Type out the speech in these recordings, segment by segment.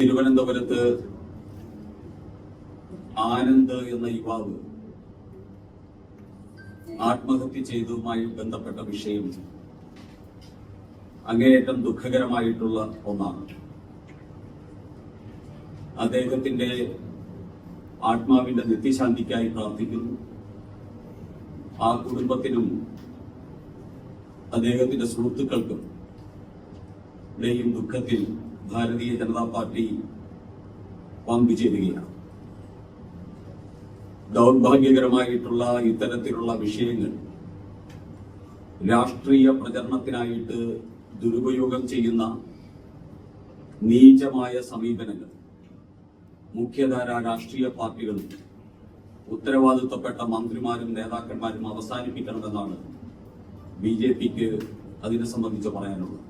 തിരുവനന്തപുരത്ത് ആനന്ദ് എന്ന യുവാവ് ആത്മഹത്യ ചെയ്തതുമായി ബന്ധപ്പെട്ട വിഷയം അങ്ങേയറ്റം ദുഃഖകരമായിട്ടുള്ള ഒന്നാണ്. അദ്ദേഹത്തിന്റെ ആത്മാവിന്റെ നിത്യശാന്തിക്കായി പ്രാർത്ഥിക്കുന്നു. ആ കുടുംബത്തിനും അദ്ദേഹത്തിന്റെ സുഹൃത്തുക്കൾക്കും ദുഃഖത്തിൽ ഭാരതീയ ജനതാ പാർട്ടി പങ്കുചേരുകയാണ് ദൗർഭാഗ്യകരമായിട്ടുള്ള ഇത്തരത്തിലുള്ള വിഷയങ്ങൾ രാഷ്ട്രീയ പ്രചരണത്തിനായിട്ട് ദുരുപയോഗം ചെയ്യുന്ന നീചമായ സമീപനങ്ങൾ മുഖ്യധാര രാഷ്ട്രീയ പാർട്ടികളും ഉത്തരവാദിത്തപ്പെട്ട മന്ത്രിമാരും നേതാക്കന്മാരും അവസാനിപ്പിക്കണമെന്നാണ് ബി ജെ പിക്ക് അതിനെ സംബന്ധിച്ച് പറയാനുള്ളത്.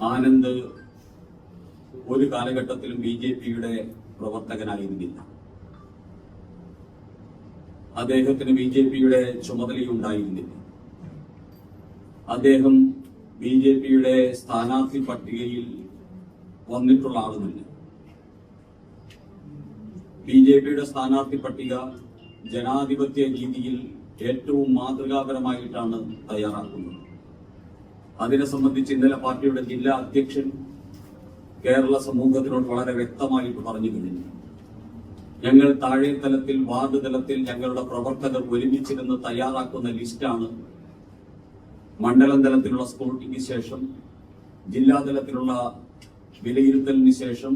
ആനന്ദ് ഒരു കാലഘട്ടത്തിലും ബി ജെ പിയുടെ പ്രവർത്തകനായിരുന്നില്ല. അദ്ദേഹത്തിന് ബി ജെ പിയുടെ ചുമതലയുണ്ടായിരുന്നില്ല അദ്ദേഹം ബി ജെ പിയുടെ സ്ഥാനാർത്ഥി പട്ടികയിൽ വന്നിട്ടുള്ള ആളുമല്ല. ബി ജെ പിയുടെ സ്ഥാനാർത്ഥി പട്ടിക ജനാധിപത്യ രീതിയിൽ ഏറ്റവും മാതൃകാപരമായിട്ടാണ് തയ്യാറാക്കുന്നത്. അതിനെ സംബന്ധിച്ച് ഇന്നലെ പാർട്ടിയുടെ ജില്ലാ അധ്യക്ഷൻ കേരള സമൂഹത്തിനോട് വളരെ വ്യക്തമായിട്ട് പറഞ്ഞു കഴിഞ്ഞു. ഞങ്ങൾ താഴെ തലത്തിൽ വാർഡ് തലത്തിൽ ഞങ്ങളുടെ പ്രവർത്തകർ ഒരുമിച്ചിരുന്ന് തയ്യാറാക്കുന്ന ലിസ്റ്റാണ് മണ്ഡലം തലത്തിലുള്ള സ്കൂട്ടിക്ക് ശേഷം ജില്ലാ തലത്തിലുള്ള വിലയിരുത്തലിന് ശേഷം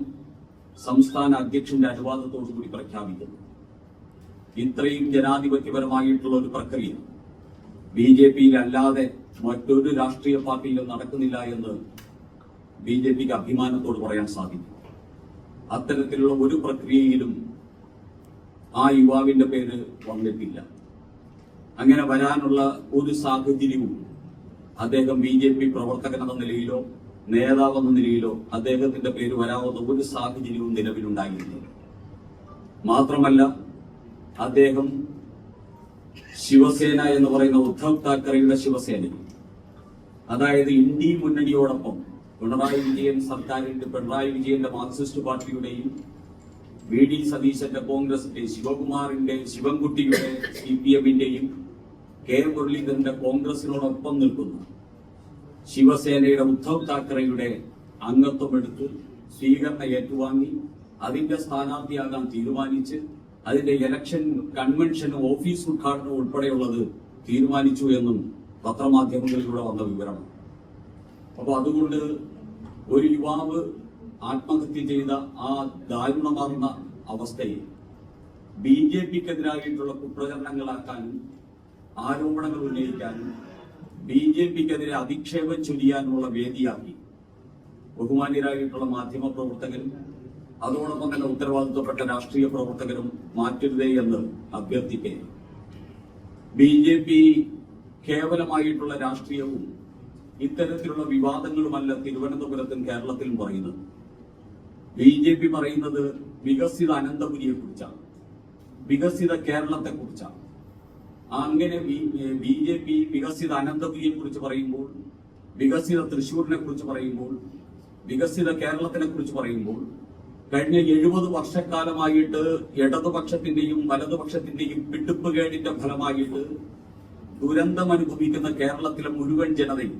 സംസ്ഥാന അധ്യക്ഷന്റെ അനുവാദത്തോടു കൂടി പ്രഖ്യാപിക്കുന്നു. ഇത്രയും ജനാധിപത്യപരമായിട്ടുള്ള ഒരു പ്രക്രിയ ബി ജെ പിയിൽ അല്ലാതെ മറ്റൊരു രാഷ്ട്രീയ പാർട്ടിയിലും നടക്കുന്നില്ല എന്ന് ബി ജെ പിക്ക് അഭിമാനത്തോട് പറയാൻ സാധിക്കും. അത്തരത്തിലുള്ള ഒരു പ്രക്രിയയിലും ആ യുവാവിന്റെ പേര് വന്നിട്ടില്ല. അങ്ങനെ വരാനുള്ള ഒരു സാഹചര്യവും അദ്ദേഹം ബി ജെ പി പ്രവർത്തകൻ എന്ന നിലയിലോ നേതാവെന്ന നിലയിലോ അദ്ദേഹത്തിന്റെ പേര് വരാവുന്ന ഒരു സാഹചര്യവും നിലവിലുണ്ടായിരുന്നില്ല. മാത്രമല്ല അദ്ദേഹം ശിവസേന എന്ന് പറയുന്ന ഉദ്ധവ് താക്കറെയുടെ ശിവസേനയും അതായത് ഇന്ത്യ മുന്നണിയോടൊപ്പം പിണറായി വിജയൻ സർക്കാരിന്റെ പിണറായി വിജയന്റെ മാർക്സിസ്റ്റ് പാർട്ടിയുടെയും വി ഡി സതീശന്റെ കോൺഗ്രസിന്റെ ശിവകുമാറിന്റെ ശിവൻകുട്ടിയുടെ സി പി എമ്മിന്റെയും കെ മുരളീധരന്റെ കോൺഗ്രസിനോടൊപ്പം നിൽക്കുന്ന ശിവസേനയുടെ ഉദ്ധവ് താക്കറെയുടെ അംഗത്വമെടുത്ത് സ്വീകരണം ഏറ്റുവാങ്ങി അതിന്റെ സ്ഥാനാർത്ഥിയാകാൻ തീരുമാനിച്ച് അതിന്റെ ഇലക്ഷൻ കൺവെൻഷനും ഓഫീസ് ഉദ്ഘാടനവും ഉൾപ്പെടെയുള്ളത് തീരുമാനിച്ചു എന്നും പത്രമാധ്യമങ്ങളിലൂടെ വന്ന വിവരം അപ്പൊ അതുകൊണ്ട് ഒരു യുവാവ് ആത്മഹത്യ ചെയ്ത ആ ദാരുണമാർന്ന അവസ്ഥയെ ബി ജെ പിക്കെതിരായിട്ടുള്ള കുപ്രചരണങ്ങളാക്കാനും ആരോപണങ്ങൾ ഉന്നയിക്കാനും ബി ജെ പിക്കെതിരെ അധിക്ഷേപം ചൊരിയാനുള്ള വേദിയാക്കി ബഹുമാന്യരായിട്ടുള്ള മാധ്യമ പ്രവർത്തകരും അതോടൊപ്പം തന്നെ ഉത്തരവാദിത്വപ്പെട്ട രാഷ്ട്രീയ പ്രവർത്തകരും മാറ്റരുതേ എന്ന് അഭ്യർത്ഥിക്കുകയാണ് ബി ജെ പി കേവലമായിട്ടുള്ള രാഷ്ട്രീയവും ഇത്തരത്തിലുള്ള വിവാദങ്ങളുമല്ല തിരുവനന്തപുരത്തും കേരളത്തിലും പറയുന്നത്. ബി ജെ പി പറയുന്നത് വികസിത അനന്തപുരിയെ കുറിച്ചാണ് വികസിത കേരളത്തെ കുറിച്ചാണ് അങ്ങനെ ബി ജെ പി വികസിത അനന്തപുരിയെ കുറിച്ച് പറയുമ്പോൾ വികസിത തൃശ്ശൂരിനെ കുറിച്ച് പറയുമ്പോൾ വികസിത കേരളത്തിനെ കുറിച്ച് പറയുമ്പോൾ കഴിഞ്ഞ എഴുപത് വർഷക്കാലമായിട്ട് ഇടതുപക്ഷത്തിന്റെയും വലതുപക്ഷത്തിന്റെയും പിടിപ്പുകേടിന്റെ ഫലമായിട്ട് ദുരന്തം അനുഭവിക്കുന്ന കേരളത്തിലെ മുഴുവൻ ജനതയും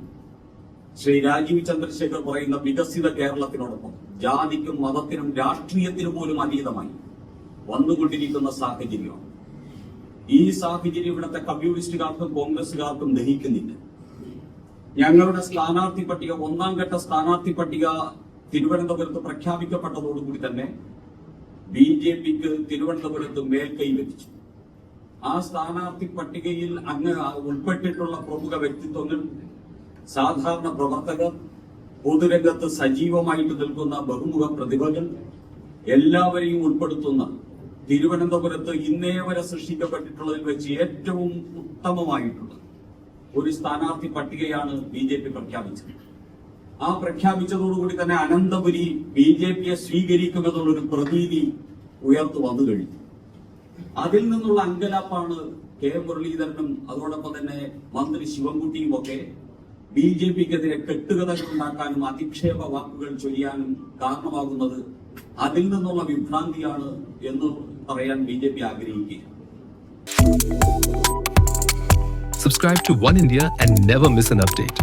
ശ്രീ രാജീവ് ചന്ദ്രശേഖർ പറയുന്ന വികസിത കേരളത്തിനോടൊപ്പം ജാതിക്കും മതത്തിനും രാഷ്ട്രീയത്തിനും പോലും അതീതമായി വന്നുകൊണ്ടിരിക്കുന്ന സാഹചര്യമാണ്. ഈ സാഹചര്യം ഇവിടുത്തെ കമ്മ്യൂണിസ്റ്റുകാർക്കും കോൺഗ്രസുകാർക്കും ദഹിക്കുന്നില്ല. ഞങ്ങളുടെ സ്ഥാനാർത്ഥി പട്ടിക ഒന്നാം ഘട്ട സ്ഥാനാർത്ഥി പട്ടിക തിരുവനന്തപുരത്ത് പ്രഖ്യാപിക്കപ്പെട്ടതോടുകൂടി തന്നെ ബി ജെ പിക്ക് തിരുവനന്തപുരത്ത് മേൽക്കൈ ലഭിച്ചു ആ സ്ഥാനാർത്ഥി പട്ടികയിൽ അങ്ങ് ഉൾപ്പെട്ടിട്ടുള്ള പ്രമുഖ വ്യക്തിത്വങ്ങൾ സാധാരണ പ്രവർത്തകർ പൊതുരംഗത്ത് സജീവമായിട്ട് നിൽക്കുന്ന ബഹുമുഖ പ്രതിഭകൾ എല്ലാവരെയും ഉൾപ്പെടുത്തുന്ന തിരുവനന്തപുരത്ത് ഇന്നേ വരെ സൃഷ്ടിക്കപ്പെട്ടിട്ടുള്ളതിൽ വെച്ച് ഏറ്റവും ഉത്തമമായിട്ടുള്ള ഒരു സ്ഥാനാർത്ഥി പട്ടികയാണ് ബി ജെ പി പ്രഖ്യാപിച്ചത്. ആ പ്രഖ്യാപിച്ചതോടുകൂടി തന്നെ അനന്തപുരി ബി ജെ പിയെ സ്വീകരിക്കുമെന്നുള്ളൊരു പ്രതീതി ഉയർത്തു വന്നു കഴിഞ്ഞു അതിൽ നിന്നുള്ള അങ്കലാപ്പാണ് കെ മുരളീധരനും അതോടൊപ്പം തന്നെ മന്ത്രി ശിവൻകുട്ടിയും ഒക്കെ ബി ജെ പിക്കെതിരെ കെട്ടുകഥകൾ ഉണ്ടാക്കാനും അധിക്ഷേപ വാക്കുകൾ ചൊരിയാനും കാരണമാകുന്നത് അതിൽ നിന്നുള്ള വിഭ്രാന്തിയാണ് എന്ന് പറയാൻ ബി ജെ പി ആഗ്രഹിക്കുക Subscribe to One India and never miss an update.